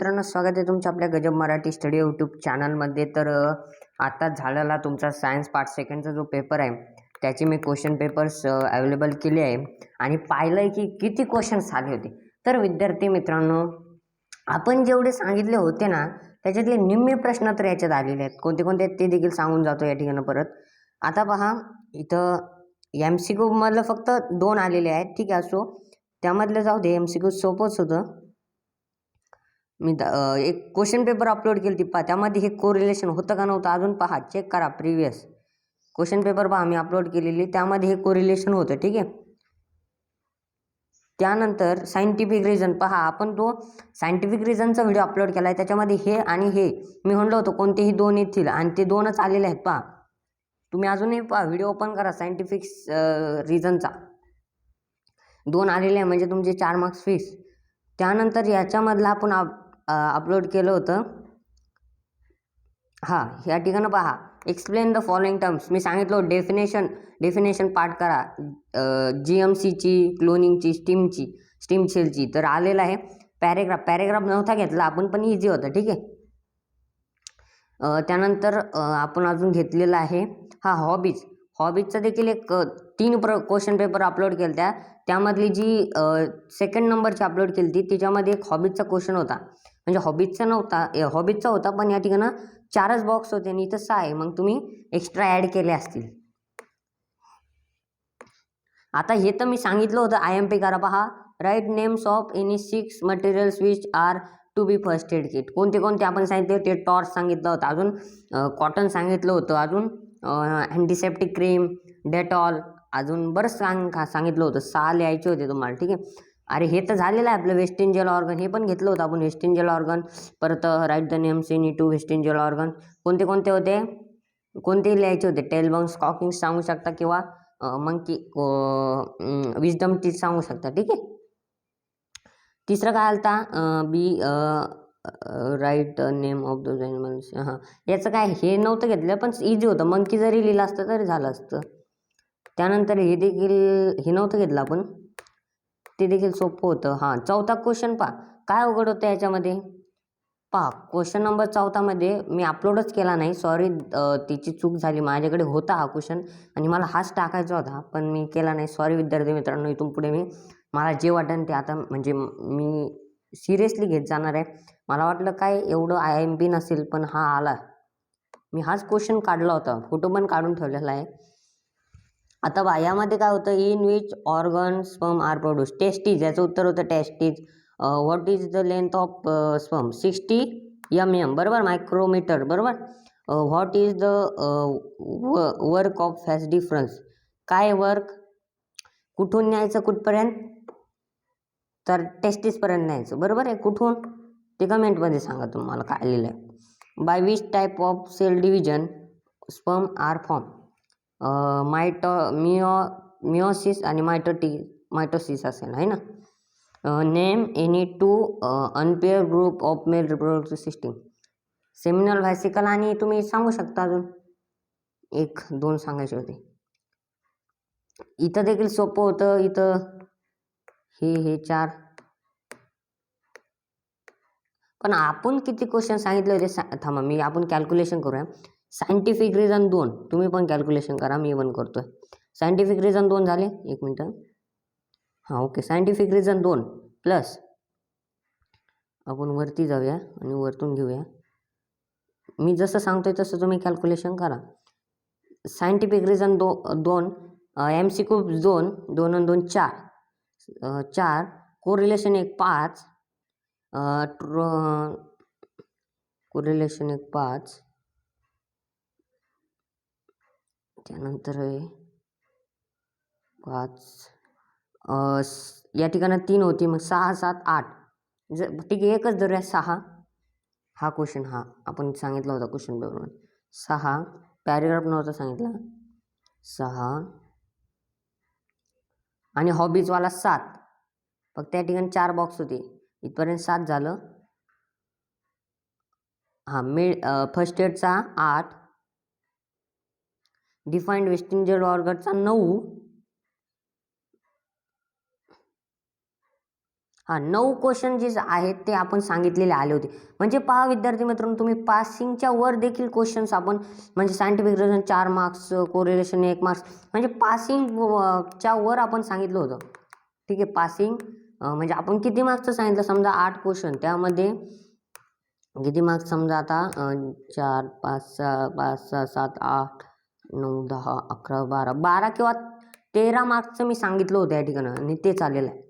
मित्रांनो स्वागत आहे तुमच्या आपल्या गजब मराठी स्टडी यूट्यूब चॅनलमध्ये तर आता झालेला तुमचा सायन्स पार्ट सेकंडचा जो पेपर आहे त्याचे मी क्वेश्चन पेपर्स अवेलेबल केले आहे. आणि पाहिलं आहे की किती क्वेश्चन्स आले होते. तर विद्यार्थी मित्रांनो आपण जेवढे सांगितले होते ना त्याच्यातले निम्मे प्रश्न तर याच्यात आलेले आहेत. कोणते कोणते आहेत ते देखील सांगून जातो या ठिकाणी परत. आता पहा इथं एम सी क्यूमधलं फक्त दोन आलेले आहेत. ठीक आहे असो त्यामधलं जाऊ दे. एम सी क्यू सोपंच होतं. मी द- एक क्वेश्चन पेपर अपलोड केली ती पहा त्यामध्ये हे कोरिलेशन होतं का नव्हतं अजून पहा चेक करा प्रिवियस क्वेश्चन पेपर पहा मी अपलोड केलेली. त्यामध्ये हे कोरिलेशन होतं ठीक आहे? त्यानंतर सायंटिफिक रिझन पहा आपण तो सायंटिफिक रिझनचा व्हिडिओ अपलोड केला आहे त्याच्यामध्ये हे आणि हे. मी म्हणलं होतं कोणतेही दोन येतील आणि ते दोनच आलेले आहेत पहा. तुम्ही अजूनही पहा व्हिडिओ ओपन करा सायंटिफिक रिझनचा दोन आलेले आहे म्हणजे तुमचे चार मार्क्स फीस त्यानंतर याच्यामधला आपण अपलोड केलं होतं. हां ह्या ठिकाणं पहा. एक्सप्लेन द फॉलोइंग टर्म्स मी सांगितलं डेफिनेशन डेफिनेशन पाठ करा. जी एम सीची क्लोनिंगची स्टीमची स्टीम सेलची तर आलेलं आहे. पॅरेग्राफ पॅरेग्राफ नव्हता घेतला आपण पण इझी होतं ठीक आहे? त्यानंतर आपण अजून घेतलेलं आहे. हा हॉबीज हॉबीजचा देखील एक तीन प्र क्वेश्चन पेपर अपलोड केले त्या त्यामधली जी सेकंड नंबरची अपलोड केली ती त्याच्यामध्ये एक हॉबीजचा क्वेश्चन होता. म्हणजे हॉबीजचा नव्हता ए, हॉबीजचा होता पण या ठिकाणं चारच बॉक्स होते आणि इथं सहा आहे. मग तुम्ही एक्स्ट्रा ॲड केले असतील. आता हे तर मी सांगितलं होतं आय एम पी करा. पहा write names of any six materials which are to be first aid kit कोणते कोणते आपण सांगितले ते टॉर्च सांगितलं होतं अजून कॉटन सांगितलं होतं अजून अँटीसेप्टिक क्रीम डेटॉल अजून बरंच सांग सांगितलं होतं. सहा लिहायचे होते तुम्हाला ठीक आहे? अरे हे तर झालेलं आहे आपलं वेस्ट जेल ऑर्गन हे पण घेतलं होतं आपण वेस्ट जेल ऑर्गन परत write the name in two vestigial organ कोणते कोणते होते? कोणते लिहायचे होते? टेलबॉन्स कॉकिंग सांगू शकता किंवा मंकी विजडम टीच सांगू शकता ठीक आहे? तिसरं काय आलता? B write name of the हां. याचं काय हे नव्हतं घेतलं पण इझी होतं. मंकी जरी लिहिलं असतं तरी झालं असतं. त्यानंतर हे देखील हे नव्हतं घेतलं आपण. ते देखील सोपं होतं. हां चौथा क्वेश्चन पहा. काय अवघड होतं याच्यामध्ये पहा क्वेश्चन नंबर चौथामध्ये मी अपलोडच केला नाही. सॉरी तिची चूक झाली. माझ्याकडे होता हा क्वेश्चन आणि मला हाच टाकायचा होता पण मी केला नाही. सॉरी विद्यार्थी मित्रांनो इथून पुढे मी मला जे वाटेल ते आता म्हणजे मी सिरियसली घेत जाणार आहे. मला वाटलं काय एवढं आय एम पी नसेल पण हा आला. मी हाच क्वेश्चन काढला होता. फोटो पण काढून ठेवलेला आहे. आता बा यामध्ये काय होतं? In which organ sperm are produce testes याचं उत्तर होतं testes what is the length of sperm sixty M यम बरोबर? मायक्रोमीटर बरोबर? What is the work of phase difference काय वर्क कुठून न्यायचं कुठपर्यंत? तर टेस्टीसपर्यंत न्यायचं. बरोबर आहे? कुठून? ते कमेंटमध्ये सांगा तुम्हाला काय लिहिलं आहे by which type of cell division sperm are form मायटॉ मिओ मिओसिस आणि मायटोटी मायटोसिस असेल आहे ना? Name any two unpaired group of male reproductive system. Seminal vesicle आणि तुम्ही सांगू शकता अजून? एक दोन सांगायचे होते. इथं देखील सोपं होतं इथं हे हे चार. पण आपण किती क्वेश्चन सांगितले होते? सा थांबा मी आपण कॅल्क्युलेशन करूया. सायंटिफिक रिझन दोन. तुम्ही पण कॅल्क्युलेशन करा मी पण करतोय. सायंटिफिक रिझन दोन झाले. एक मिनटं. हां ओके सायंटिफिक रिझन दोन प्लस आपण वरती जाऊया आणि वरतून घेऊया. मी जसं सांगतोय तसं तुम्ही कॅल्क्युलेशन करा. सायंटिफिक रिझन दो दोन एम सी क्यू दोन दोन आणि दोन चार. चार कोरिलेशन एक पाच ट्र कोरिलेशन एक पाच. त्यानंतर आहे पाच या ठिकाणी तीन होती मग सहा सात आठ. जर ठीक आहे एकच धरूया सहा. हा क्वेश्चन हा. आपण सांगितला होता क्वेश्चन पेपरमध्ये सहा पॅरेग्राफ नव्हता सांगितला. सहा. आणि हॉबीजवाला सात. फक्त त्या ठिकाणी चार बॉक्स होते. इथपर्यंत सात झालं. हां मे फर्स्ट एडचा आठ डिफाईंड वेस्टिंग जेड ऑर्गरचा नऊ. हां नऊ क्वेश्चन जे आहेत ते आपण सांगितलेले आले होते. म्हणजे पहा विद्यार्थी मित्रांनो तुम्ही पासिंगच्या वर देखील क्वेश्चन्स आपण म्हणजे सायंटिफिक रिझन चार मार्क्स कोरिलेशन एक मार्क्स म्हणजे पासिंग च्या वर आपण सांगितलं होतं. ठीक आहे पासिंग म्हणजे आपण किती मार्क्सचं सांगितलं? समजा आठ क्वेश्चन त्यामध्ये किती मार्क्स समजा आता चार पाच सहा पाच सहा सात आठ नऊ दहा अकरा बारा बारा किंवा तेरा मार्क्सचं मी सांगितलं होतं या ठिकाणी आणि ते चाललेलं आहे.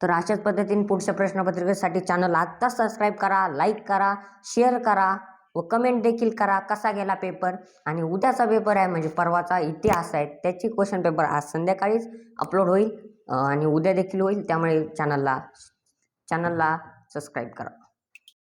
तर अशाच पद्धतीने पुढच्या प्रश्नपत्रिकेसाठी चॅनल आत्ताच सबस्क्राईब करा लाईक करा शेअर करा व कमेंट देखील करा कसा गेला पेपर आणि उद्याचा पेपर आहे म्हणजे परवाचा इतिहास आहे त्याची क्वेश्चन पेपर आज संध्याकाळीच अपलोड होईल आणि उद्या देखील होईल. त्यामुळे चॅनलला चॅनलला सबस्क्राईब करा.